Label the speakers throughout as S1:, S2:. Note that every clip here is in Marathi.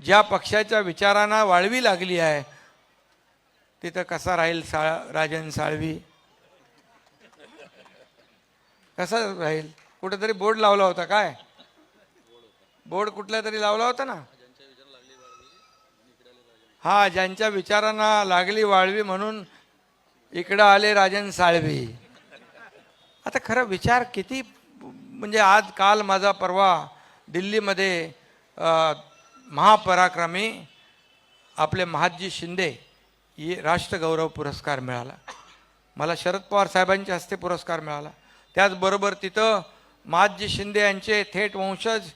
S1: ज्या पक्षाच्या विचारांना वाळवी लागली आहे तिथं कसा राहील साळ राजन साळवी? कसा राहील? कुठेतरी बोर्ड लावला होता काय? बोर्ड कुठल्या तरी लावला होता ना? हा ज्यांच्या विचारांना लागली वाळवी म्हणून इकडं आले राजन साळवी. आता खरं विचार किती म्हणजे आज काल माझा परवा दिल्लीमध्ये महापराक्रमी आपले महादजी शिंदे ही राष्ट्रगौरव पुरस्कार मिळाला. मला शरद पवार साहेबांच्या हस्ते पुरस्कार मिळाला. त्याचबरोबर तिथं महाजी शिंदे यांचे थेट वंशज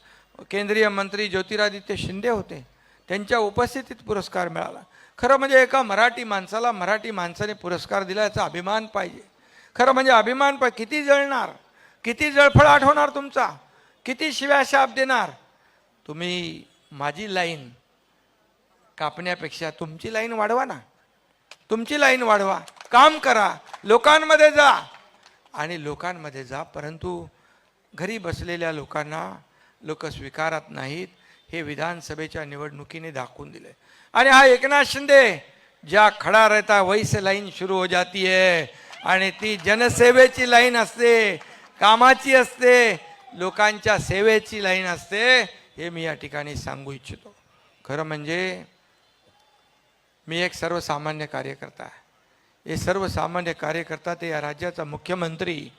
S1: केंद्रीय मंत्री ज्योतिरादित्य शिंदे होते. त्यांच्या उपस्थितीत पुरस्कार मिळाला. खरं म्हणजे एका मराठी माणसाला मराठी माणसाने पुरस्कार दिला याचा अभिमान पाहिजे. खरं म्हणजे अभिमान पाहिजे किती जळणार? किती जळफळाट होणार तुमचा? किती शिव्या शाप देणार? तुम्ही माझी लाईन कापण्यापेक्षा तुमची लाईन वाढवा ना. तुमची लाईन वाढवा. काम करा. लोकांमध्ये जा. आणि लोकांमध्ये जा परंतु घरी बसलेल्या लोकांना लोक स्वीकारत नाहीत हे विधानसभेच्या निवडणुकीने दाखवून दिले. आणि हा एकनाथ शिंदे ज्या खडा रहता वैस लाईन सुरू हो जाती आहे आणि ती जनसेवेची लाईन असते कामाची असते लोकांच्या सेवेची लाईन असते. हे मी या ठिकाणी सांगू इच्छितो. खरं म्हणजे मी एक सर्वसामान्य कार्यकर्ता आहे. हे सर्वसामान्य कार्यकर्ता ते या राज्याचा मुख्यमंत्री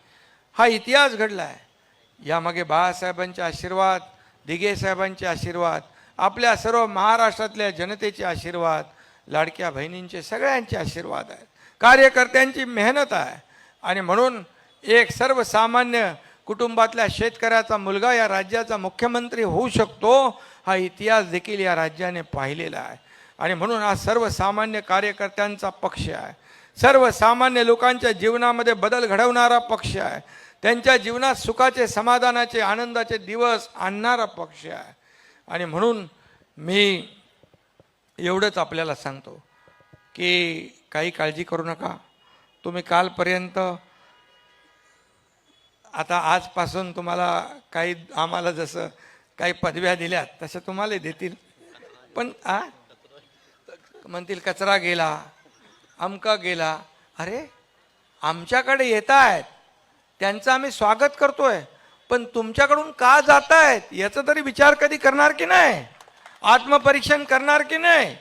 S1: हा इतिहास घडला आहे यामागे बाळासाहेबांचे आशीर्वाद दिघे साहेबांचे आशीर्वाद आपल्या सर्व महाराष्ट्रातल्या जनतेचे आशीर्वाद लाडक्या बहिणींचे सगळ्यांचे आशीर्वाद आहेत. कार्यकर्त्यांची मेहनत आहे. आणि म्हणून एक सर्वसामान्य कुटुंबातल्या शेतकऱ्याचा मुलगा या राज्याचा मुख्यमंत्री होऊ शकतो हा इतिहास देखील या राज्याने पाहिलेला आहे. आणि म्हणून हा सर्वसामान्य कार्यकर्त्यांचा पक्ष आहे. सर्वसामान्य लोकांच्या जीवनामध्ये बदल घडवणारा पक्ष आहे. त्यांच्या जीवनात सुखाचे समाधानाचे आनंदाचे दिवस आणणारा पक्ष आहे. आणि म्हणून मी एवढंच आपल्याला सांगतो की काही काळजी करू नका. तुम्ही कालपर्यंत आता आजपासून तुम्हाला काही आम्हाला जसं काही पदव्या दिल्यात तशा तुम्हाला देतील. पण आ? म्हणतील कचरा गेला अमका गेला. अरे आमच्याकडे येत आहेत त्यांचं आम्ही स्वागत करतोय. पण तुमच्याकडून का जात आहेत याचा तरी विचार कधी करणार की नाही? आत्मपरीक्षण करणार की नाही?